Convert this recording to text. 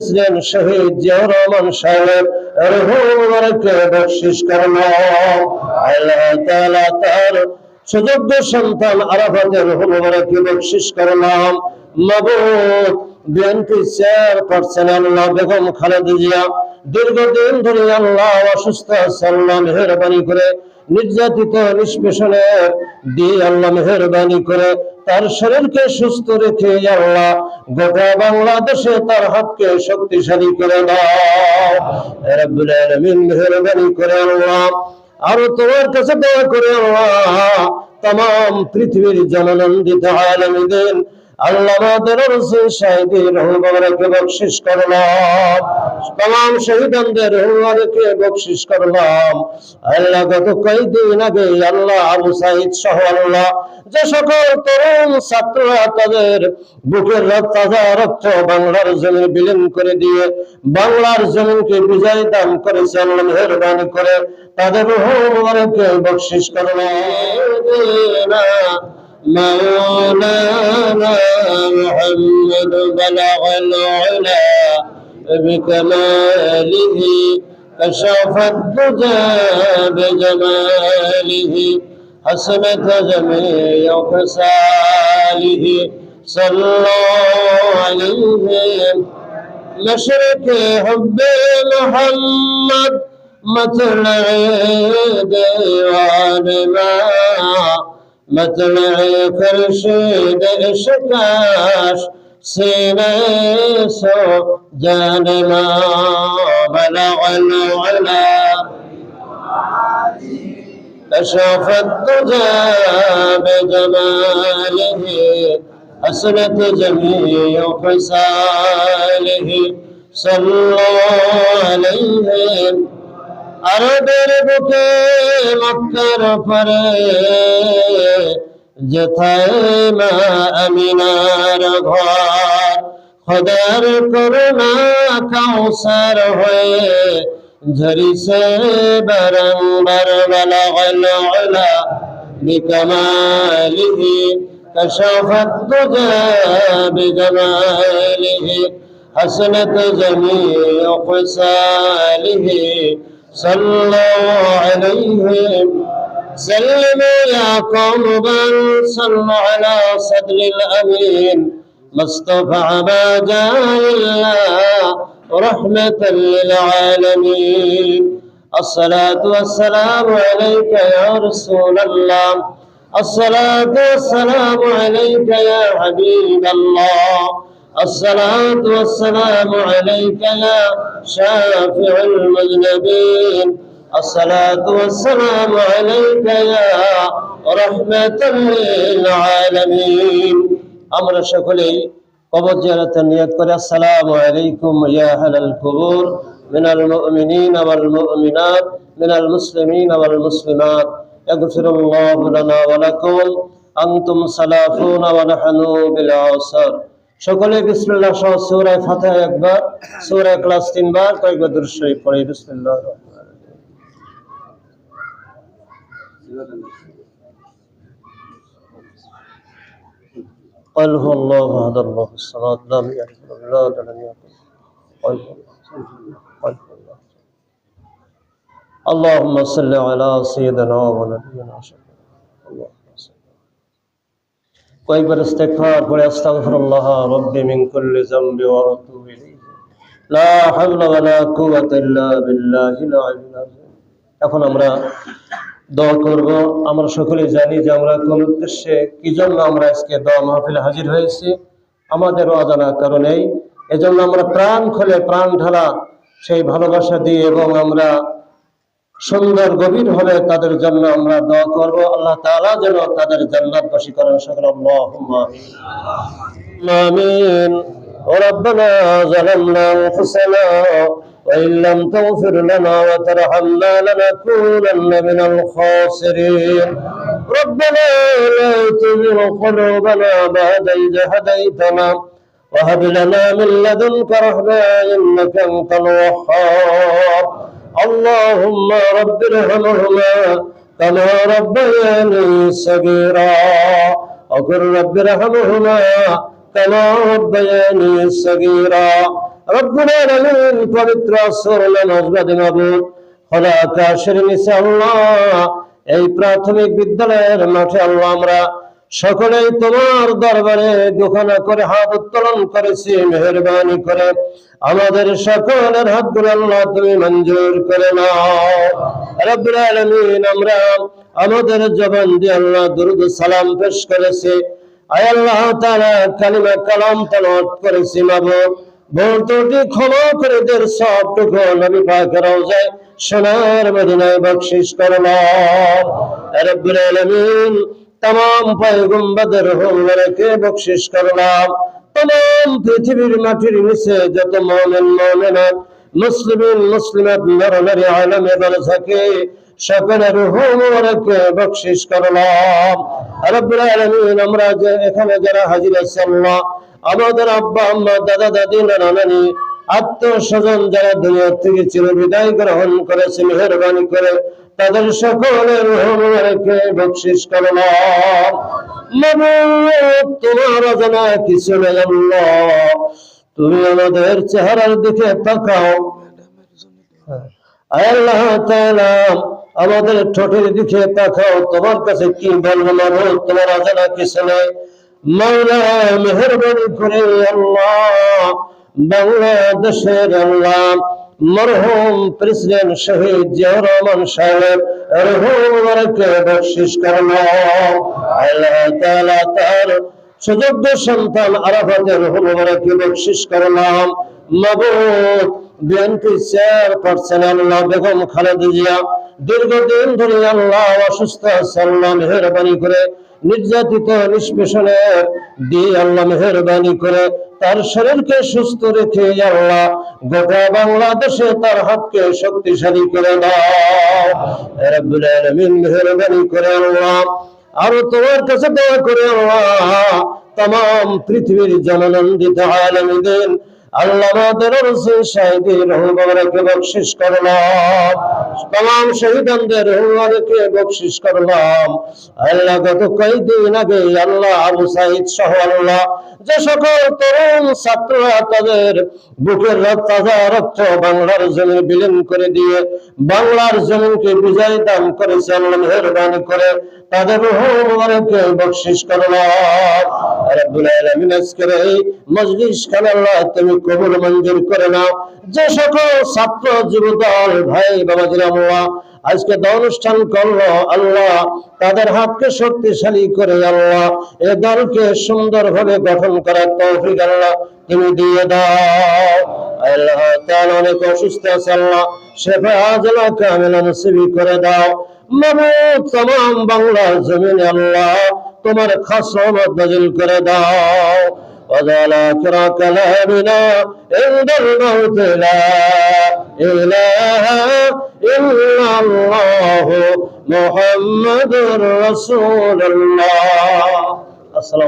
ছিলেন শহীদ জিয়াউর রহমান সাহেব বরকে বকশিস করল আল্লাহ তাআলা তার সুযোগ্য সন্তান আরাফাতের বরকে বকশিস করলাম মাবুদ বিএনপি চেয়ারপারসন আল্লাহ বেগম খালেদা জিয়া দীর্ঘদিন ধরে আল্লাহ অসুস্থ আছে মেহরবানি করে নির্যাতিত নিষ্পেষণের দিয়ে আল্লাহ মেহরবানি করে তার শরীরকে সুস্থ রেখে আল্লাহ গোটা বাংলাদেশে তার হাতকে শক্তিশালী করে দাও। করে আল্লাহ। আরও তোমার কাছে দোয়া করে আল্লাহ, তাম, পৃথিবীর জননন্দিত আলমীদের করলাম। যে সকল তরুণ তাদের বুকের তাজা রক্ত বাংলার জমিন বিলীন করে দিয়ে বাংলার জমিনকে বিজয় দান করেছে, আল্লাহ মেহরবানি করে তাদের রহমানকে বকশিস করলাম। مولانا محمد بلغ العلا بكماله كشف الدجى بجماله حسنت جميع خصاله. صلوا عليه مشرق حب محمد مطلع ديوان ما مطلع خرشید اشکاش سینے سو جان ما بلغ العلا كشف الدجى بجماله حسنت جميع خصاله. صلوا عليه আরবের বুকে মক্কার পরে যেথায় মা আমিনার ঘর খোদার করুণা কাউসার হয়ে ঝরিছে বারংবার বলগল উলা بكماله كشف الدجى بجماله حسنت جميع خصاله صلوا عليهم. سلموا يا قوم بل صلوا على صدر الأمين. ما جاء إلا رحمة للعالمين. الصلاة والسلام عليك يا رسول الله. الصلاة والسلام عليك يا حبيب الله. الصلاة والسلام عليك يا شافع المذنبين الصلاة والسلام عليك يا رحمة للعالمين أمر شكلي কবর জিয়ারতের নিয়ত করে আসসালামু আলাইকুম ইয়া আহলাল কুবুর من المؤمنين والمؤمنات من المسلمين والمسلمات يغفر الله لنا ولكم أنتم سلافون ونحن بالعصر সকলে বিসমিল্লাহ সহ সূরা ফাতিহা একবার সূরা ইখলাস তিনবার কয়েকবার দুরূদ শরীফ পড়ি বিসমিল্লাহির রহমানির রহিম قل هو الله احد الله الصمد لم يلد ولم يولد ولم يكن قل هو الله قل هو الله اللهم صل على سيدنا ونبينا شفيع اللهم صل কয়েকবার ইস্তেগফার পড়ে আস্তাগফিরুল্লাহ, রব্বি মিন কুল্লি যামবি ওয়া আতুবু ইলাইহি। লা হাওলা ওয়া লা কুওয়াতা ইল্লা বিল্লাহিল আলিয়্যিল আযীম এখন আমরা দোয়া করব। আমরা সকলে জানি যে আমরা কোন উদ্দেশ্যে কি জন্য আমরা আজকে দোয়া মাহফিলে হাজির হয়েছি। আমাদের অজানা কারণেই। এজন্য আমরা প্রাণ খুলে প্রাণ ঢালা সেই ভালোবাসা দিয়ে এবং আমরা সুন্দর গভীর হবে তাদের জন্য আমরা দোয়া করব আল্লাহ তাআলা যেন তাদের জান্নাতবাসী করেন সকল আল্লাহুম্মা আমিন ربنا ظلمنا انفسنا وان لم تغفر لنا وترحمنا لنكونن من الخاسرين ربنا لا تزغ قلوبنا بعد إذ هديتنا وهب لنا من لدنك رحمة إنك أنت الوهاب اللهم رب ارحمهما كما ربياني صغيرا وقل رب ارحمهما كما ربياني صغيرا রব্বুল আলামিন পবিত্র আসর নাজবাদ মাবুদ খোলা আকাশের নিচে আল্লাহ এই প্রাথমিক বিদ্যালয়ের মাঠে আল্লাহ আমরা সকলেই তোমার দরবারে দোকানা করে হাত উত্তোলন করেছি, মেহরবানি করে। আমাদের সকলের হাতগুলো আল্লাহ তুমি মঞ্জুর করে নাও। আমরা আমাদের জবান দিয়ে আল্লাহ দুরুদ সালাম পেশ করেছি। আয় আল্লাহ কালিমা কালাম করেছি ক্ষমা করে দের নবী রওজায়, সোনার মদিনায় বকশিস করলাম রব্বুল আলামিন তমাম পয়গম্বাদের হোমরাকে বকশিস করলাম। তাম পৃথিবীর মাটির নিচে যত মৌলেন মনে মুসলিমিন মুসলিমাত নরনারী আলমে দলে থাকে সকলের হোমরাকে বকশিস করলাম। রব্বুল আলামিন, আমরা যে এখানে যারা হাজির আছি আল্লাহ আমাদের আব্বা, আম্মা, দাদা, দাদি নানানি আত্মীয় স্বজন যারা দুনিয়া থেকে চিরবিদায় গ্রহণ করেছে, মেহরবানি করে তাদের সকলের রহমানকে বকশিস মাবুদ তোমার জানা কিছু নেই তুমি আমাদের চেহারার দিকে তাকাও। আল্লাহ আমাদের ঠোঁটের দিকে তাকাও। তোমার কাছে কি বলব মাবুদ তোমার অজানা কিছু নেই। মেহরবানি করে আল্লাহ, বাংলাদেশের আল্লাহ। মরহুম প্রেসিডেন্ট শহীদ জিয়াউর রহমান সাহেব রহমকে বকশিস করল আল্লাহ তাআলা তার সুযোগ্য সন্তান আরাফাতের রহমকে বকশিস করলাম মাবুদ বিএনপি করছেন আল্লাহ, বেগম জিয়া। দীর্ঘদিন ধরে আল্লাহ অসুস্থ মেহরবানি করে নির্যাতিত দিয়ে আল্লাহ মেহরবানি করে তার শরীরকে সুস্থ রেখে আল্লাহ গোটা বাংলাদেশে তার হাতকে শক্তিশালী করে দাও। মেহরবানি করে আল্লাহ, আরও তোমার কাছে দয়া করে আল্লাহ তমাম পৃথিবীর জননন্দিত আলমীদের যে সকল তরুণ ছাত্র তাদের বুকের তাজা রক্ত বাংলার জমি বিলীন করে দিয়ে বাংলার জমিনকে বিজয় দান করেছে, আল্লাহ মেহরবানি করে তাদের রহমানকে বকশিস শক্তিশালী করে আল্লাহ, এ দলকে সুন্দরভাবে গঠন করার তৌফিক আল্লাহ তুমি দিয়ে দাও। আল্লাহ অনেক অসুস্থ আছে আল্লাহ শেফা আজলা কামিলা করে দাও। মাবুদ तमाम বাংলার জমিনে আল্লাহ তোমার খাস রহমত নাজিল করে দাও وجعل آخر كلامنا عند الموت لا إله إلا الله محمد رسول الله السلام